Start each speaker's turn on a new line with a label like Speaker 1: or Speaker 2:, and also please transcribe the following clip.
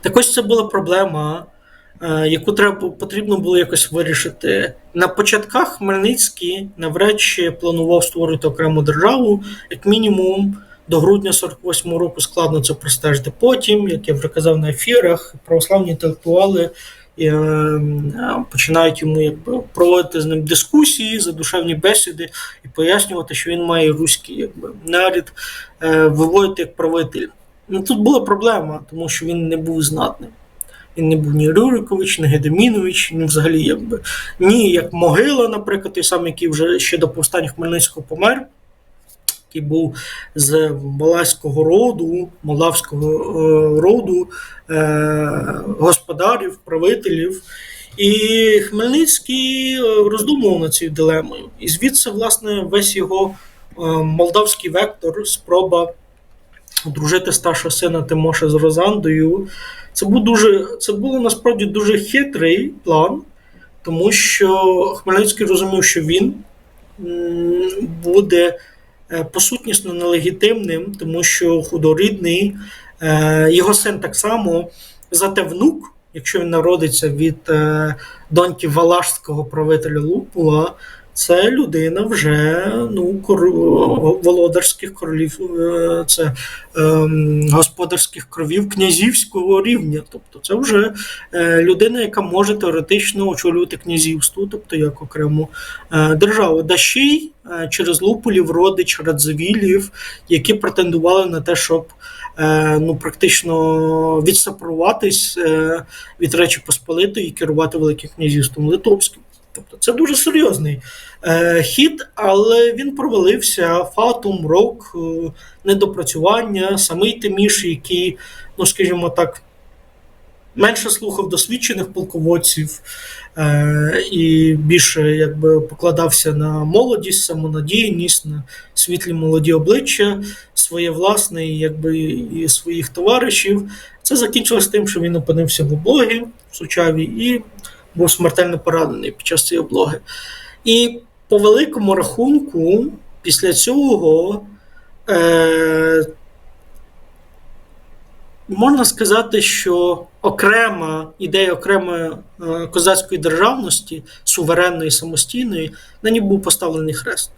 Speaker 1: Так ось це була проблема, е, яку треба потрібно було якось вирішити. На початках Хмельницький навряд чи планував створити окрему державу, як мінімум. До грудня 48-го року складно це простежити. Потім, як я вже казав на ефірах, православні інтелектуали е, е, починають йому якби, проводити з ним дискусії, задушевні бесіди і пояснювати, що він має руський якби, нарід е, виводити як правитель. Ну тут була проблема, тому що він не був знатним. Він не був ні Рюрикович, ні Гедемінович, ні взагалі якби ні як могила, наприклад, той самий, який вже ще до повстання Хмельницького помер, який був з Малайського роду, молдавського е, роду, е, господарів, правителів. І Хмельницький е, роздумував над цією дилемою. І звідси, власне, весь його е, молдавський вектор, спроба одружити старшого сина Тимоша з Розандою. Це був дуже, це було насправді дуже хитрий план, тому що Хмельницький розумів, що він буде е, посутнісно нелегітимним, тому що худорідний, е, його син так само, зате внук, якщо він народиться від е, доньки Валашського правителя Лупула, це людина вже ну, кор... володарських королів, е, це ем, господарських кровів князівського рівня. Тобто це вже е, людина, яка може теоретично очолювати князівство, тобто як окрему е, державу. Да ще й через Луполів, родич Радзивілів, які претендували на те, щоб е, ну, практично відсепаруватись е, від Речі Посполитої і керувати Великим князівством Литовським. Тобто це дуже серйозний е, хід, але він провалився. Фатум, рок, е, недопрацювання, самий Тиміш, який, ну скажімо так, менше слухав досвідчених полководців е, і більше якби покладався на молодість, самонадійність, на світлі молоді обличчя, своє власне, якби і своїх товаришів. Це закінчилось тим, що він опинився в облогі в Сучаві і був смертельно поранений під час цієї облоги. І по великому рахунку, після цього е, можна сказати, що окрема ідея окремої е, козацької державності, суверенної, самостійної, на ній був поставлений хрест.